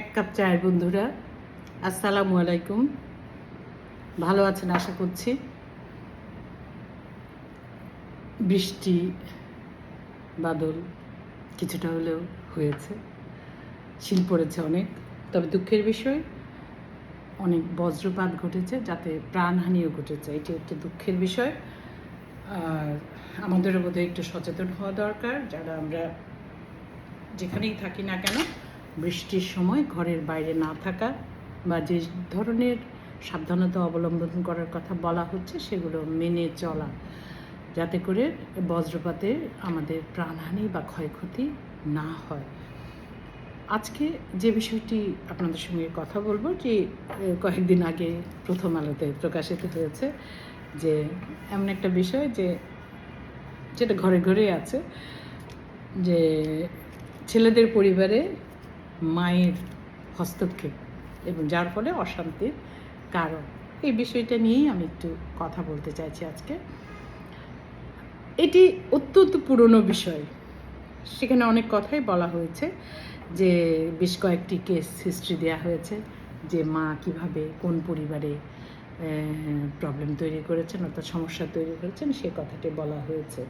এক কাপ চায়ের বন্ধুরা, আসসালামু আলাইকুম। ভালো আছেন আশা করছি। বৃষ্টি, বাদল কিছুটা হলেও হয়েছে, শিল পড়েছে অনেক। তবে দুঃখের বিষয়, অনেক বজ্রপাত ঘটেছে যাতে প্রাণহানিও ঘটেছে, এটি একটি দুঃখের বিষয়। আর আমাদেরও বোধহয় একটু সচেতন হওয়া দরকার, যারা আমরা যেখানেই থাকি না কেন বৃষ্টির সময় ঘরের বাইরে না থাকা বা যে ধরনের সাবধানতা অবলম্বন করার কথা বলা হচ্ছে, সেগুলো মেনে চলা। যাতে করে বজ্রপাতে আমাদের প্রাণহানি বা ক্ষয়ক্ষতি না হয়। আজকে যে বিষয়টি আপনাদের সঙ্গে কথা বলব, যে কয়েকদিন আগে প্রথম আলোতে প্রকাশিত হয়েছে যে, এমন একটা বিষয় যে, যেটা ঘরে ঘরে আছে, যে, ছেলেদের পরিবারে মায়ের হস্তক্ষেপ এবং যার ফলে অশান্তির কারণ। এই বিষয়টা নিয়েই আমি একটু কথা বলতে চাইছি আজকে। এটি অত্যন্ত পুরনো বিষয়। সেখানে অনেক কথাই বলা হয়েছে যে বেশ কয়েকটি কেস হিস্ট্রি দেওয়া হয়েছে যে মা কীভাবে, কোন পরিবারে প্রবলেম তৈরি করেছেন অর্থাৎ সমস্যা তৈরি করেছেন, সে কথাটি বলা হয়েছে।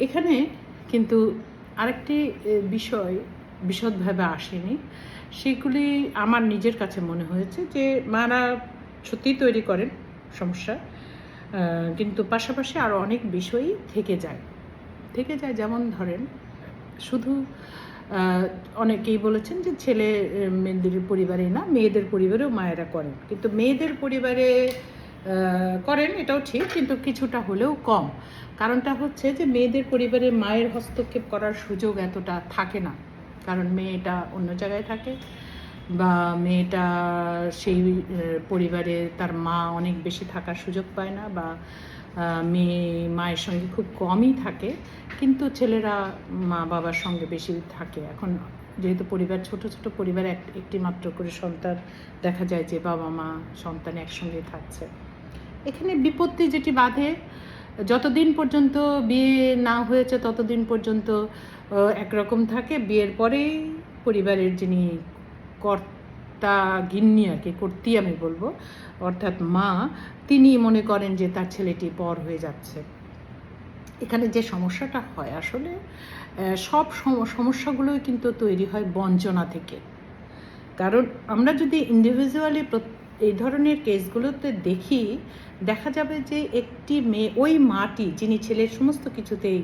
এখানে কিন্তু আরেকটি বিষয় বিশদভাবে আসেনি। সেগুলি আমার নিজের কাছে মনে হয়েছে যে মারা সত্যিই তৈরি করেন সমস্যা কিন্তু পাশাপাশি আরও অনেক বিষয়ই থেকে যায়। থেকে যায় যেমন ধরেন, শুধু অনেকেই বলেছেন যে ছেলে মেয়েদের পরিবারে না, মেয়েদের পরিবারেও মায়েরা করেন। কিন্তু মেয়েদের পরিবারে করেন এটাও ঠিক, কিন্তু কিছুটা হলেও কম। কারণটা হচ্ছে যে মেয়েদের পরিবারে মায়ের হস্তক্ষেপ করার সুযোগ এতটা থাকে না। কারণ মেয়েটা অন্য জায়গায় থাকে বা মেয়েটা সেই পরিবারে তার মা অনেক বেশি থাকার সুযোগ পায় না বা মেয়ে মায়ের সঙ্গে খুব কমই থাকে, কিন্তু ছেলেরা মা বাবার সঙ্গে বেশি থাকে। এখন যেহেতু পরিবার, ছোট ছোট পরিবার, এক, একটি মাত্র করে সন্তান, দেখা যায় যে বাবা মা সন্তান একসঙ্গে থাকছে। এখানে বিপত্তি যেটি বাধে যতদিন পর্যন্ত বিয়ে না হয়েছে, ততদিন পর্যন্ত একরকম থাকে। বিয়ের পরেই পরিবারের যিনি কর্তা গিন্নি আর কি, কর্তি আমি বলব, অর্থাৎ মা, তিনি মনে করেন যে তার ছেলেটি পর হয়ে যাচ্ছে। এখানে যে সমস্যাটা হয় আসলে সব সম- সমস্যাগুলোই কিন্তু তৈরি হয় বঞ্চনা থেকে। কারণ আমরা যদি ইন্ডিভিজুয়ালি এই ধরনের কেসগুলোতে দেখি দেখা যাবে যে একটি মেয়ে, ওই মাটি যিনি ছেলের সমস্ত কিছুতেই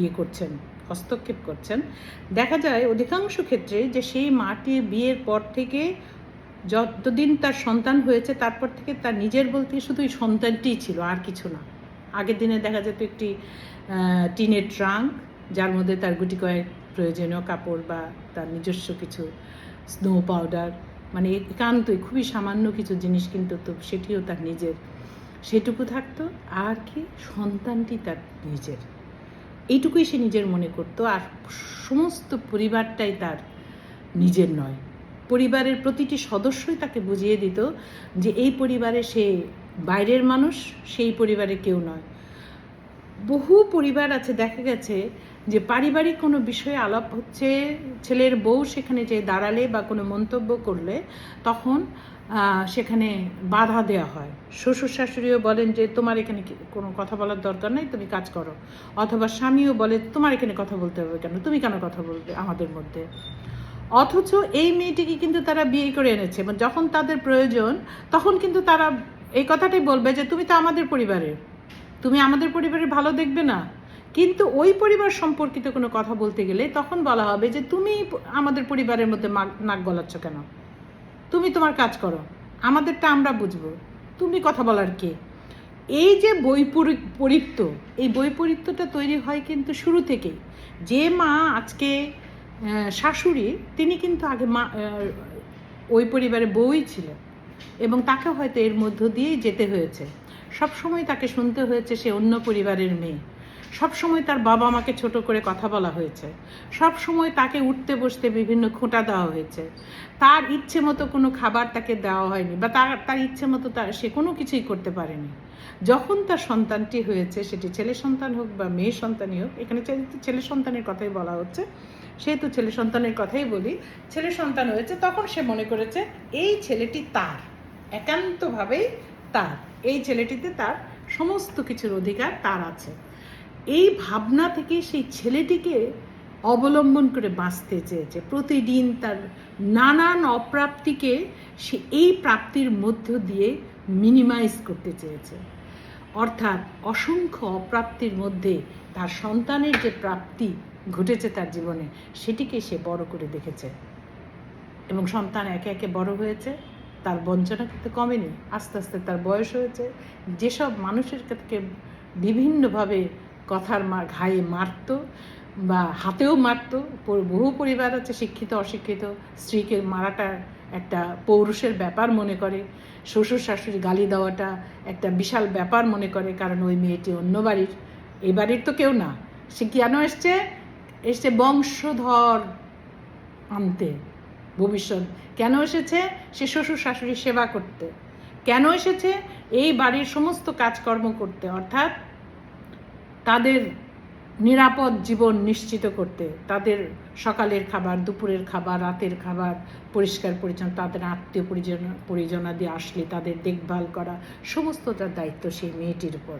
ইয়ে করছেন, হস্তক্ষেপ করছেন, দেখা যায় অধিকাংশ ক্ষেত্রে যে সেই মাটি বিয়ের পর থেকে যতদিন তার সন্তান হয়েছে, তারপর থেকে তার নিজের বলতে শুধু ওই সন্তানটিই ছিল, আর কিছু না। আগের দিনে দেখা যেত একটি টিনের ট্রাঙ্ক, যার মধ্যে তার গুটি কয়েক প্রয়োজনীয় কাপড় বা তার নিজস্ব কিছু স্নো পাউডার মানে একান্তই খুবই সামান্য কিছু জিনিস কিন্তু তো সেটিও তার নিজের। সেটুকু থাকতো, আর কি সন্তানটি তার নিজের। এইটুকুই সে নিজের মনে করতো, আর সমস্ত পরিবারটাই তার নিজের নয়। পরিবারের প্রতিটি সদস্যই তাকে বুঝিয়ে দিত যে এই পরিবারে সে বাইরের মানুষ, সেই পরিবারে কেউ নয়। বহু পরিবার আছে, দেখা গেছে যে পারিবারিক কোনো বিষয়ে আলাপ হচ্ছে, ছেলের বউ সেখানে যে দাঁড়ালে বা কোনো মন্তব্য করলে, তখন সেখানে বাধা দেওয়া হয়। শ্বশুর শাশুড়িও বলেন যে, তোমার এখানে কোনো কথা বলার দরকার নাই, তুমি কাজ করো। অথবা স্বামীও বলে, তোমার এখানে কথা বলতে হবে কেন? তুমি কেন কথা বলবে আমাদের মধ্যে? অথচ এই মেয়েটিকে কিন্তু তারা বিয়ে করে এনেছে। এবং যখন তাদের প্রয়োজন, তখন কিন্তু তারা এই কথাটাই বলবে যে, তুমি তো আমাদের পরিবারের। তুমি আমাদের পরিবারের ভালো দেখবে না। কিন্তু ওই পরিবার সম্পর্কিত কোনো কথা বলতে গেলে তখন বলা হবে যে, তুমি আমাদের পরিবারের মধ্যে নাক গলাচ্ছ কেন? তুমি তোমার কাজ করো। আমাদেরটা আমরা বুঝব। তুমি কথা বলার কে? এই যে বৈপরীত্য এই বৈপরীত্যটা তৈরি হয় কিন্তু শুরু থেকেই। যে মা আজকে শাশুড়ি, তিনি কিন্তু আগে মা ওই পরিবারে বউই ছিলেন এবং তাকে হয়তো এর মধ্য দিয়েই যেতে হয়েছে। সব সময় তাকে শুনতে হয়েছে সে অন্য পরিবারের মেয়ে। সব সময় তার বাবা মাকে ছোট করে কথা বলা হয়েছে। সব সময় তাকে উঠতে বসতে বিভিন্ন খোঁটা দেওয়া হয়েছে। তার ইচ্ছে মতো কোনো খাবার তাকে দেওয়া হয়নি বা তার তার ইচ্ছে মতো তার সে কোনো কিছুই করতে পারেনি। যখন তার সন্তানটি হয়েছে, সেটি ছেলে সন্তান হোক বা মেয়ে সন্তানই হোক, এখানে ছেলে সন্তানের কথাই বলা হচ্ছে। সেহেতু ছেলে সন্তানের কথাই বলি, ছেলে সন্তান হয়েছে, তখন সে মনে করেছে, এই ছেলেটি তার, একান্তভাবেই তার, এই ছেলেটিতে তার সমস্ত কিছুর অধিকার তার আছে। এই ভাবনা থেকে সেই ছেলেটিকে অবলম্বন করে বাঁচতে চেয়েছে। প্রতিদিন তার নানান অপ্রাপ্তিকে সে এই প্রাপ্তির মধ্য দিয়ে মিনিমাইজ করতে চেয়েছে। অর্থাৎ অসংখ্য অপ্রাপ্তির মধ্যে তার সন্তানের যে প্রাপ্তি ঘটেছে তার জীবনে, সেটিকে সে বড় করে দেখেছে। এবং সন্তান একে একে বড় হয়েছে, তার বঞ্চনা কিন্তু কমেনি, আস্তে আস্তে তার বয়স হয়েছে। যেসব মানুষের থেকে বিভিন্নভাবে কথার মা, ঘায়ে মারত বা হাতেও মারত। বহু পরিবার আছে, শিক্ষিত, অশিক্ষিত, স্ত্রীকে মারাটা একটা পৌরুষের ব্যাপার মনে করে। শ্বশুর শাশুড়ি গালি দেওয়াটা একটা বিশাল ব্যাপার মনে করে, কারণ ওই মেয়েটি অন্য বাড়ির। এ বাড়ির তো কেউ না। সে কেন এসছে? এসছে বংশধর আনতে। ভবিষ্যৎ। কেন এসেছে? সে শ্বশুর শাশুড়ির সেবা করতে। কেন এসেছে? এই বাড়ির সমস্ত কাজকর্ম করতে। অর্থাৎ তাদের নিরাপদ জীবন নিশ্চিত করতে, তাদের সকালের খাবার, দুপুরের খাবার, রাতের খাবার পরিষ্কার পরিচ্ছন্ন, তাদের আত্মীয় পরিজন পরিজনাদি আসলে তাদের দেখভাল করা সমস্তটার দায়িত্ব সেই মেয়েটির উপর।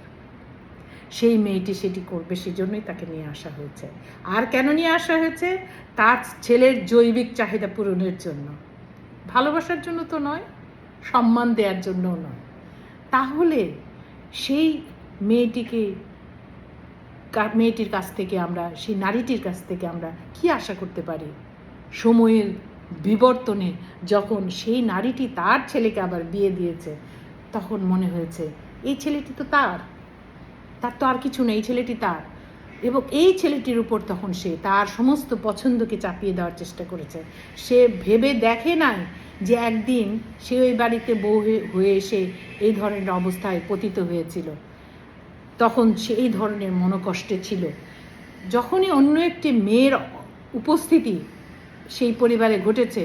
সেই মেয়েটি সেটি করবে সেজন্যই তাকে নিয়ে আসা হয়েছে। আর কেন নিয়ে আসা হয়েছে? তার ছেলের জৈবিক চাহিদা পূরণের জন্য। ভালোবাসার জন্য তো নয়, সম্মান দেওয়ার জন্যও নয়। তাহলে সেই মেয়েটিকে মেয়েটির কাছ থেকে আমরা, সেই নারীটির কাছ থেকে আমরা কি আশা করতে পারি? সময়ের বিবর্তনে যখন সেই নারীটি তার ছেলেকে আবার বিয়ে দিয়েছে, তখন মনে হয়েছে, এই ছেলেটি তো তার। তার তো আর কিছু নেই ছেলেটি তার। এবং এই ছেলেটির উপর তখন সে তার সমস্ত পছন্দকে চাপিয়ে দেওয়ার চেষ্টা করেছে। সে ভেবে দেখে নাই যে একদিন সে ওই বাড়িতে বউ হয়ে- এসে এই ধরনের অবস্থায় পতিত হয়েছিল। তখন সেই ধরনের মনোকষ্টে ছিল। যখনই অন্য একটি মেয়ের উপস্থিতি সেই পরিবারে ঘটেছে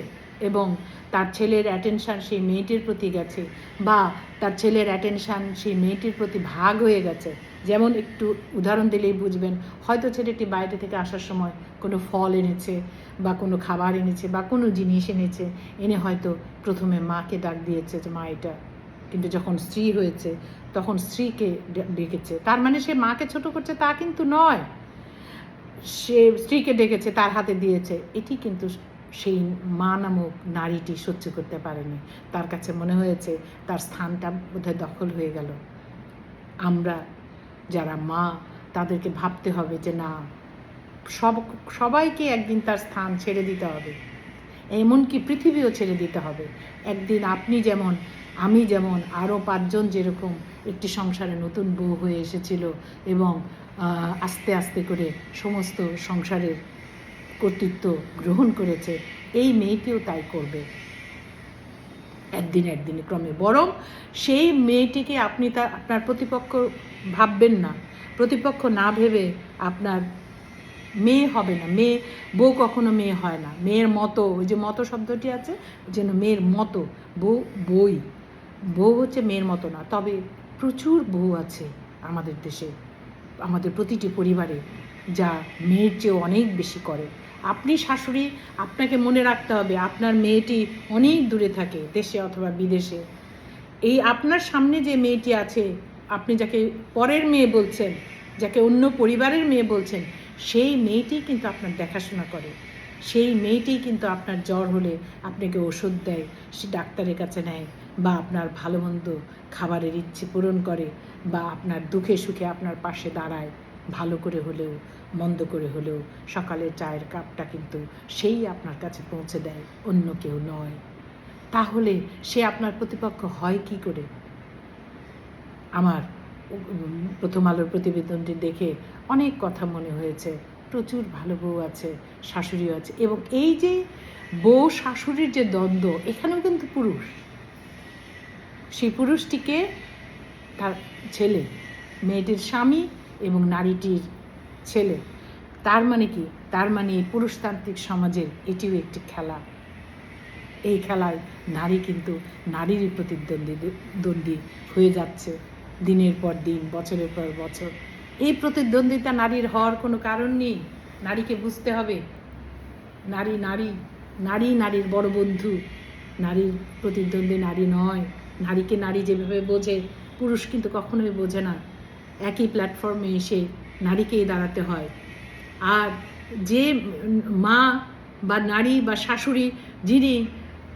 এবং তার ছেলের অ্যাটেনশান সেই মেয়েটির প্রতি গেছে বা তার ছেলের অ্যাটেনশান সেই মেয়েটির প্রতি ভাগ হয়ে গেছে। যেমন একটু উদাহরণ দিলেই বুঝবেন, হয়তো ছেলেটি বাইরে থেকে আসার সময় কোনো ফল এনেছে বা কোনো খাবার এনেছে বা কোনো জিনিস এনেছে, এনে হয়তো প্রথমে মাকে ডাক দিয়েছে যে, মা, এটা কিন্তু যখন স্ত্রী হয়েছে, তখন স্ত্রীকে ডেকেছে। তার মানে সে মাকে ছোট করছে তা কিন্তু নয়। সে স্ত্রীকে ডেকেছে, তার হাতে দিয়েছে। এটি কিন্তু সেই মা নামক নারীটি সহ্য করতে পারেনি। তার কাছে মনে হয়েছে, তার স্থানটা বোধহয় দখল হয়ে গেল। আমরা যারা মা, তাদেরকে ভাবতে হবে যে না, সব, সবাইকে একদিন তার স্থান ছেড়ে দিতে হবে। এমনকি পৃথিবীও ছেড়ে দিতে হবে। একদিন আপনি যেমন আমি যেমন আরও পাঁচজন যেরকম একটি সংসারে নতুন বউ হয়ে এসেছিল এবং আস্তে আস্তে করে সমস্ত সংসারের কর্তৃত্ব গ্রহণ করেছে, এই মেয়েটিও তাই করবে। একদিন একদিন ক্রমে। বরং সেই মেয়েটিকে আপনি তা, আপনার প্রতিপক্ষ ভাববেন না। প্রতিপক্ষ না ভেবে আপনার মেয়ে হবে না। মেয়ে, বউ কখনো মেয়ে হয় না। মেয়ের মতো, ওই যে মতো শব্দটি আছে, যেন মেয়ের মতো বউ, বই। বউ হচ্ছে মেয়ের মতো না, তবে প্রচুর বউ আছে আমাদের দেশে, আমাদের প্রতিটি পরিবারে, যা মেয়ের চেয়ে অনেক বেশি করে। আপনি শাশুড়ি, আপনাকে মনে রাখতে হবে, আপনার মেয়েটি অনেক দূরে থাকে, দেশে অথবা বিদেশে। এই আপনার সামনে যে মেয়েটি আছে, আপনি যাকে পরের মেয়ে বলছেন, যাকে অন্য পরিবারের মেয়ে বলছেন, সেই মেয়েটি কিন্তু আপনার দেখাশোনা করে। সেই মেয়েটি কিন্তু আপনার জ্বর হলে আপনাকে ওষুধ দেয়, সে ডাক্তারের কাছে নেয় বা আপনার ভালো মন্দ খাবারের ইচ্ছে পূরণ করে বা আপনার দুঃখে সুখে আপনার পাশে দাঁড়ায়, ভালো করে হলেও, মন্দ করে হলেও, সকালের চায়ের কাপটা কিন্তু সেই আপনার কাছে পৌঁছে দেয়, অন্য কেউ নয়। তাহলে সে আপনার প্রতিপক্ষ হয় কি করে? আমার প্রথম আলোর প্রতিবেদনটি দেখে অনেক কথা মনে হয়েছে। প্রচুর ভালো বউ আছে, শাশুড়িও আছে এবং এই যে বউ শাশুড়ির যে দ্বন্দ্ব, এখানেও কিন্তু পুরুষ। সেই পুরুষটিকে তার ছেলে, মেয়েটির স্বামী এবং নারীটির ছেলে। তার মানে কি? তার মানে পুরুষতান্ত্রিক সমাজের এটিও একটি খেলা। এই খেলায় নারী কিন্তু নারীর প্রতিদ্বন্দ্বী দ্বন্দ্বী হয়ে যাচ্ছে দিনের পর দিন, বছরের পর বছর। এই প্রতিদ্বন্দ্বিতা নারীর হওয়ার কোনো কারণ নেই। নারীকে বুঝতে হবে। নারী নারী নারী, নারীর বড় বন্ধু। নারীর প্রতিদ্বন্দ্বী নারী নয়। নারীকে নারী যেভাবে বোঝে, পুরুষ কিন্তু কখনোই বোঝে না। একই প্ল্যাটফর্মে এসে নারীকেই দাঁড়াতে হয়। আর যে মা বা নারী বা শাশুড়ি যিনি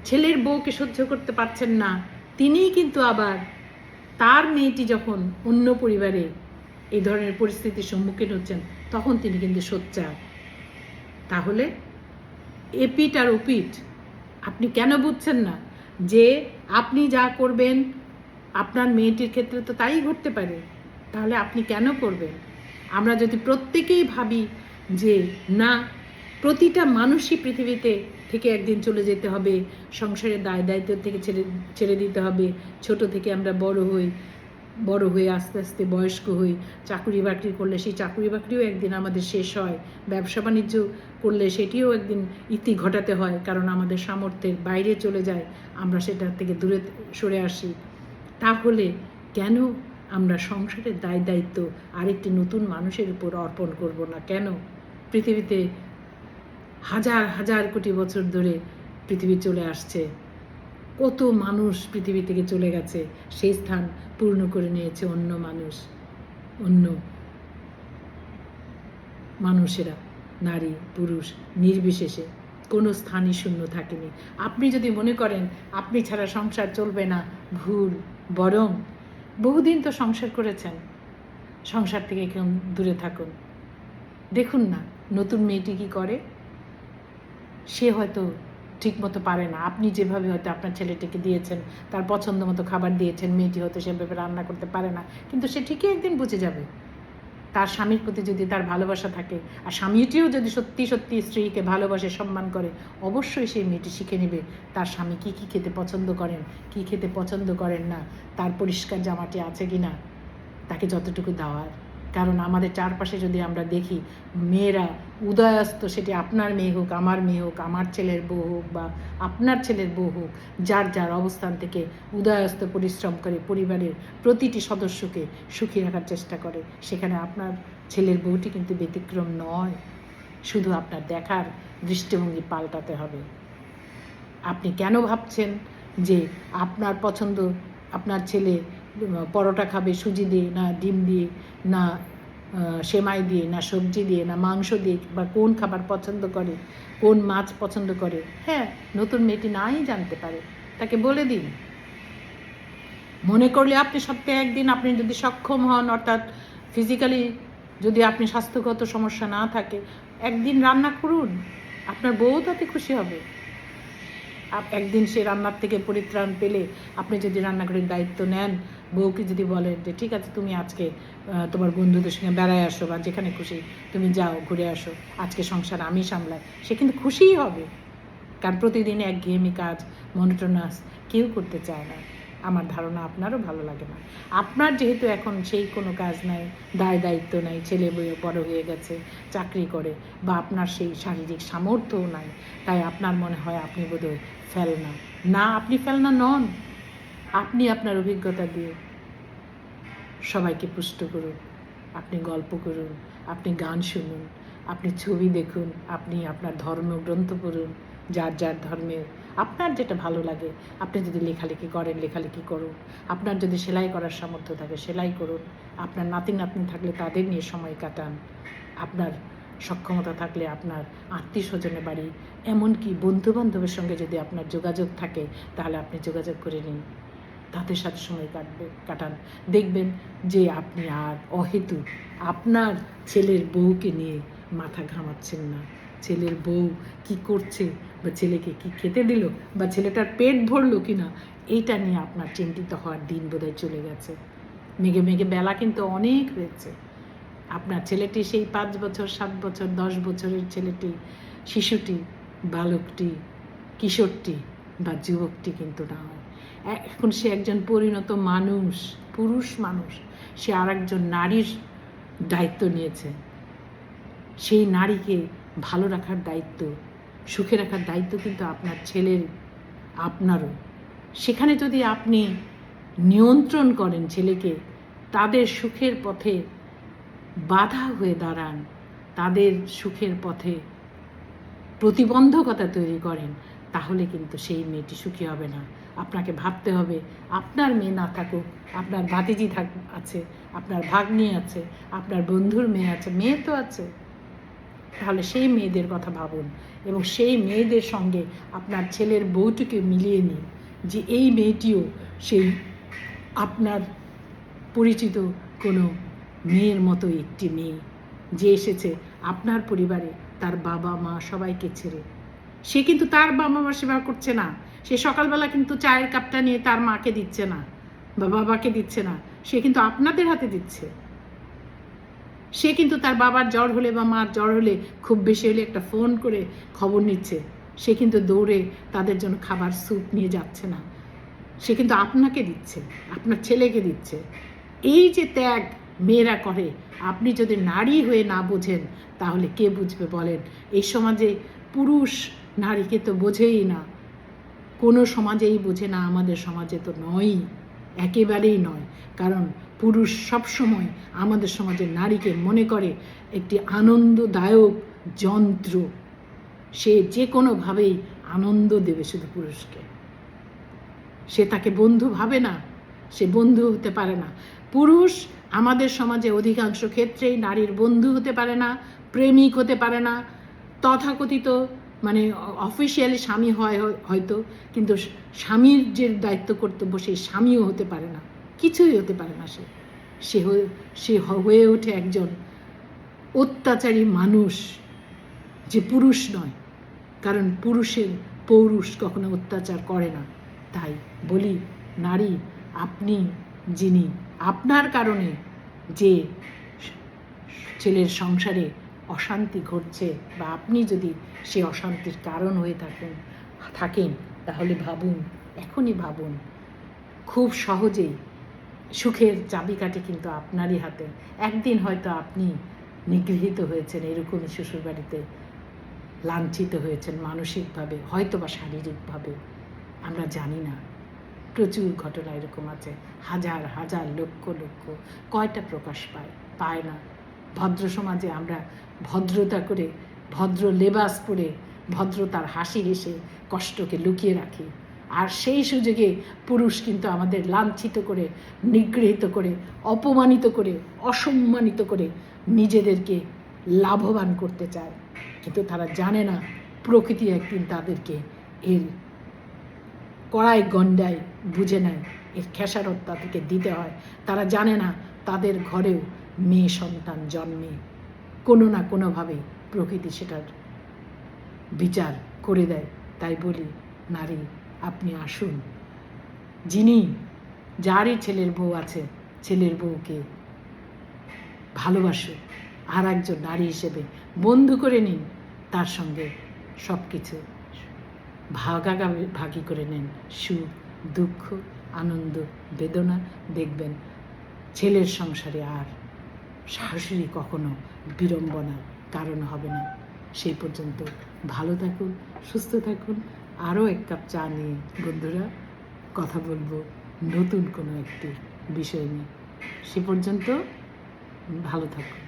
ছেলের বউকে সহ্য করতে পারছেন না, তিনিই কিন্তু আবার তার মেয়েটি যখন অন্য পরিবারে এই ধরনের পরিস্থিতির সম্মুখীন হচ্ছেন, তখন তিনি কিন্তু সোচ্চার। তাহলে এপিট আর ওপিট আপনি কেন বুঝছেন না? যে আপনি যা করবেন, আপনার মেয়েটির ক্ষেত্রে তো তাই ঘটতে পারে। তাহলে আপনি কেন করবেন? আমরা যদি প্রত্যেকেই ভাবি যে, না, প্রতিটা মানুষই পৃথিবীতে থেকে একদিন চলে যেতে হবে সংসারের দায় দায়িত্ব থেকে ছেড়ে ছেড়ে দিতে হবে, ছোট থেকে আমরা বড় হই। বড় হয়ে আস্তে আস্তে বয়স্ক হই, চাকরি বাকরি করলে সেই চাকরি বাকরিও একদিন আমাদের শেষ হয়। ব্যবসা বাণিজ্য করলে সেটিও একদিন ইতি ঘটাতে হয়, কারণ আমাদের সামর্থ্যের বাইরে চলে যায়, আমরা সেটা থেকে দূরে সরে আসি। তাহলে কেন আমরা সংসারের দায় দায়িত্ব আরেকটি নতুন মানুষের উপর অর্পণ করব না? কেন? পৃথিবীতে হাজার হাজার কোটি বছর ধরে পৃথিবী চলে আসছে। কত মানুষ পৃথিবী থেকে চলে গেছে, সেই স্থান পূর্ণ করে নিয়েছে অন্য মানুষ, অন্য মানুষেরা, নারী, পুরুষ, নির্বিশেষে। কোনো স্থানই শূন্য থাকেনি। আপনি যদি মনে করেন, আপনি ছাড়া সংসার চলবে না, ভুল, বরং বহুদিন তো সংসার করেছেন, সংসার থেকে কেউ দূরে থাকুন। দেখুন না, নতুন মেয়েটি কি করে? সে হয়তো ঠিক মতো পারে না। আপনি যেভাবে হয়তো আপনার ছেলেটিকে দিয়েছেন, তার পছন্দ মতো খাবার দিয়েছেন, মেয়েটি হয়তো সেভাবে রান্না করতে পারে না, কিন্তু সে ঠিকই একদিন বুঝে যাবে। তার স্বামীর প্রতি যদি তার ভালোবাসা থাকে, আর স্বামীটিও যদি সত্যি সত্যি স্ত্রীকে ভালোবাসে, সম্মান করে, অবশ্যই সেই মেয়েটি শিখে নেবে তার স্বামী কী কী খেতে পছন্দ করেন, কী খেতে পছন্দ করেন না, তার পরিষ্কার জামাটি আছে কি না তাকে যতটুকু দেওয়ার। কারণ আমাদের চারপাশে যদি আমরা দেখি, মেয়েরা উদয়াস্ত, সেটি আপনার মেয়ে হোক, আমার মেয়ে হোক, আমার ছেলের বউ হোক বা আপনার ছেলের বউ হোক, যার যার অবস্থান থেকে উদয়াস্ত পরিশ্রম করে পরিবারের প্রতিটি সদস্যকে সুখী রাখার চেষ্টা করে, সেখানে আপনার ছেলের বউটি কিন্তু ব্যতিক্রম নয়। শুধু আপনার দেখার দৃষ্টিভঙ্গি পাল্টাতে হবে। আপনি কেন ভাবছেন যে আপনার পছন্দ, আপনার ছেলে পরোটা খাবে, সুজি দিয়ে না, ডিম দিয়ে না সেমাই দিয়ে, না সবজি দিয়ে, না মাংস দিয়ে, বা কোন খাবার পছন্দ করে, কোন মাছ পছন্দ করে হ্যাঁ নতুন মেয়েটি নাই জানতে পারে। তাকে বলে দিন। মনে করলে আপনি সপ্তাহে একদিন আপনি যদি সক্ষম হন, অর্থাৎ ফিজিক্যালি যদি আপনি স্বাস্থ্যগত সমস্যা না থাকে, একদিন রান্না করুন। আপনার বউ তাতে খুশি হবে। একদিন সে রান্নার থেকে পরিত্রাণ পেলে আপনি যদি রান্নাঘরের দায়িত্ব নেন বউকে যদি বলেন যে, ঠিক আছে, তুমি আজকে তোমার বন্ধুদের সঙ্গে বেড়ায় আসো বা যেখানে খুশি, তুমি যাও, ঘুরে আসো, আজকে সংসার আমি সামলাই। সে কিন্তু খুশিই হবে। কারণ প্রতিদিন একঘেয়েমি কাজ মনোটোনাস কেউ করতে চায় না। আমার ধারণা আপনারও ভালো লাগে না। আপনার যেহেতু এখন সেই কোনো কাজ নাই, দায় দায়িত্ব নাই, ছেলে বয়ে বড় হয়ে গেছে, চাকরি করে, বা আপনার সেই শারীরিক সামর্থ্যও নাই, তাই আপনার মনে হয় আপনি বোধহয় ফেলনা। না, আপনি ফেলনা নন। আপনি আপনার অভিজ্ঞতা দিয়ে সবাইকে পুষ্ট করুন। আপনি গল্প করুন, আপনি গান শুনুন, আপনি ছবি দেখুন, আপনি আপনার ধর্মগ্রন্থ পড়ুন, যার যার ধর্মের আপনার যেটা ভালো লাগে, আপনি যদি লেখালেখি করেন, লেখালেখি করুন। আপনার যদি সেলাই করার সামর্থ্য থাকে, সেলাই করুন। আপনার নাতি নাতনি থাকলে তাদের নিয়ে সময় কাটান। আপনার সক্ষমতা থাকলে আপনার আত্মীয় স্বজনের বাড়ি, এমনকি বন্ধু বান্ধবের সঙ্গে যদি আপনার যোগাযোগ থাকে, তাহলে আপনি যোগাযোগ করে নিন। তাদের সাথে সময় কাটবে, কাটান। দেখবেন যে আপনি আর অহেতু আপনার ছেলের বউকে নিয়ে মাথা ঘামাচ্ছেন না। ছেলের বউ কি করছে বা ছেলেকে কি খেতে দিল বা ছেলেটার পেট ভরলো কি না এইটা নিয়ে আপনার চিন্তিত হওয়ার দিন বোধহয় চলে গেছে। মেঘে মেঘে বেলা কিন্তু অনেক হয়েছে। আপনার ছেলেটি সেই পাঁচ বছর, সাত বছর, দশ বছরের ছেলেটি, শিশুটি, বালকটি, কিশোরটি বা যুবকটি কিন্তু না। হয় এখন সে একজন পরিণত মানুষ, পুরুষ মানুষ। সে আর একজন নারীর দায়িত্ব নিয়েছে। সেই নারীকে ভালো রাখার দায়িত্ব, সুখে রাখার দায়িত্ব কিন্তু আপনার ছেলের, আপনারও। সেখানে যদি আপনি নিয়ন্ত্রণ করেন ছেলেকে, তাদের সুখের পথে বাধা হয়ে দাঁড়ান, তাদের সুখের পথে প্রতিবন্ধকতা তৈরি করেন, তাহলে কিন্তু সেই মেয়েটি সুখী হবে না। আপনাকে ভাবতে হবে, আপনার মেয়ে না থাকুক, আপনার ভাতিজি থাক, আছে, আপনার ভাগ্নি আছে, আপনার বন্ধুর মেয়ে আছে, মেয়ে তো আছে। তাহলে সেই মেয়েদের কথা ভাবুন এবং সেই মেয়েদের সঙ্গে আপনার ছেলের বউটিকে মিলিয়ে নিন, যে এই মেয়েটিও সেই আপনার পরিচিত কোনো মেয়ের মতো একটি মেয়ে, যে এসেছে আপনার পরিবারে তার বাবা মা সবাইকে ছেড়ে। সে কিন্তু তার বাবা মা সেবা করছে না। সে সকালবেলা কিন্তু চায়ের কাপটা নিয়ে তার মাকে দিচ্ছে না, বা বাবাকে দিচ্ছে না, সে কিন্তু আপনাদের হাতে দিচ্ছে। সে কিন্তু তার বাবার জ্বর হলে বা মার জ্বর হলে খুব বেশি হলে একটা ফোন করে খবর নিচ্ছে। সে কিন্তু দৌড়ে তাদের জন্য খাবার, স্যুপ নিয়ে যাচ্ছে না। সে কিন্তু আপনাকে দিচ্ছে, আপনার ছেলেকে দিচ্ছে। এই যে ত্যাগ মেয়েরা করে, আপনি যদি নারী হয়ে না বোঝেন, তাহলে কে বুঝবে বলেন? এই সমাজে পুরুষ নারীকে তো বোঝেই না। কোনো সমাজেই বোঝে না, আমাদের সমাজে তো নয়ই, একেবারেই নয়। কারণ পুরুষ সবসময় আমাদের সমাজের নারীকে মনে করে একটি আনন্দদায়ক যন্ত্র। সে যে কোনোভাবেই আনন্দ দেবে শুধু পুরুষকে। সে তাকে বন্ধু ভাবে না, সে বন্ধু হতে পারে না। পুরুষ আমাদের সমাজে অধিকাংশ ক্ষেত্রেই নারীর বন্ধু হতে পারে না, প্রেমিক হতে পারে না, তথাকথিত মানে অফিসিয়ালি স্বামী হয় হয়- হয়তো, কিন্তু স্বামীর যে দায়িত্ব কর্তব্য সেই স্বামীও হতে পারে না। কিছুই হতে পারে না সে। সে সে হয়ে ওঠে একজন অত্যাচারী মানুষ যে পুরুষ নয়। কারণ পুরুষের পৌরুষ কখনো অত্যাচার করে না। তাই বলি, নারী, আপনি, যিনি, আপনার কারণে যে ছেলের সংসারে অশান্তি ঘটছে বা আপনি যদি সে অশান্তির কারণ হয়ে থাকেন থাকেন, তাহলে ভাবুন, এখনই ভাবুন। খুব সহজেই সুখের চাবিকাঠি কিন্তু আপনারই হাতে। একদিন হয়তো আপনি নিগৃহীত হয়েছেন এরকমই শ্বশুরবাড়িতে লাঞ্ছিত হয়েছেন মানসিকভাবে হয়তো বা শারীরিকভাবে। আমরা জানি না। প্রচুর ঘটনা এরকম আছে। হাজার হাজার লক্ষ লক্ষ, কয়টা প্রকাশ পায় পায় না। ভদ্র সমাজে আমরা ভদ্রতা করে, ভদ্র লেবাস পরে ভদ্রতার হাসি হেসে, কষ্টকে লুকিয়ে রাখি। আর সেই সুযোগে পুরুষ কিন্তু আমাদের লাঞ্ছিত করে, নিগৃহীত করে, অপমানিত করে, অসম্মানিত করে নিজেদেরকে লাভবান করতে চায়। কিন্তু তারা জানে না প্রকৃতি একদিন তাদেরকে এর কড়াই গন্ডায় বুঝে নেয়, এর খেসারত তাদেরকে দিতে হয়। তারা জানে না তাদের ঘরেও মেয়ে সন্তান জন্মে। কোনো না কোনোভাবে প্রকৃতি সেটার বিচার করে দেয়। তাই বলি, নারী, আপনি আসুন। যিনি, যারই ছেলের বউ আছে, ছেলের বউকে ভালোবাসুন আর একজন নারী হিসেবে বন্ধু করে নিন, তার সঙ্গে সব কিছু ভাগাভাগি, ভাগি করে নেন। সুখ, দুঃখ, আনন্দ, বেদনা দেখবেন, ছেলের সংসারে আর শাশুড়ি কখনো বিড়ম্বনা, কারণ হবে না। সেই পর্যন্ত ভালো থাকুন, সুস্থ থাকুন। আরও এক কাপ চা নিয়ে বন্ধুরা কথা বলব নতুন কোনো একটি বিষয় নিয়ে। সে পর্যন্ত ভালো থাকুন।